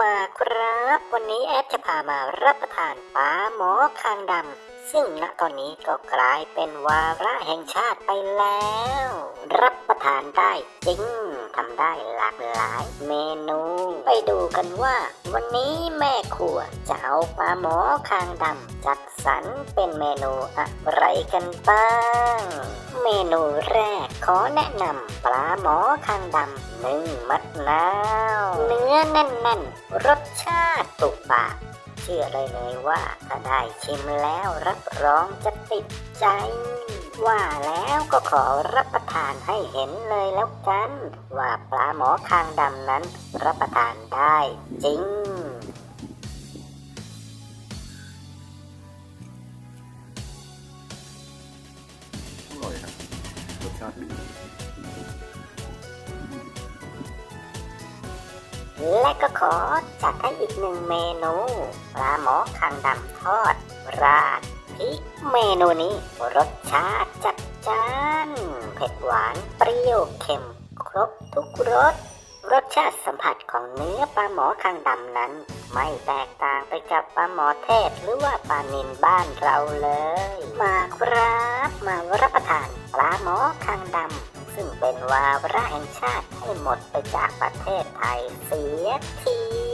มาครับ วันนี้แอดจะพามารับประทานปลาหมอคางดำซึ่งณตอนนี้ก็กลายเป็นวาระแห่งชาติไปแล้ว รับประทานได้จริงทำได้หลากหลายเมนู ไปดูกันว่า วันนี้แม่ครัวจะเอาปลาหมอคางดำจัดสรรเป็นเมนูอะไรกันบ้างเมนูแรกขอแนะนำปลาหมอคางดำหนึ่งมะนาวเนื้อ แน่นๆ รสชาติตุกปากเชื่อเลยเลยว่าถ้าได้ชิมแล้วรับรองจะติดใจ ว่าแล้วก็ขอรับประทานให้เห็นเลยแล้วกัน ว่าปลาหมอคางดำนั้นรับประทานได้จริงอร่อยครับรสชาติดี และก็ขอจัดให้อีกหนึ่งเมนูปลาหมอคางดำทอด ราดพริกเมนูนี้รสชาติจัดจ้าน เผ็ดหวานเปรี้ยวเค็ม ครบทุกรสรสชาติสัมผัสของเนื้อปลาหมอคางดำนั้น ไม่แตกต่างไปจากปลาหมอเทศหรือว่าปลานินบ้านเราเลย มาครับ มารับประทานปลาหมอคางดำ ซึ่งเป็นวาระแห่งชาติให้หมดไปจากประเทศไทยเสียที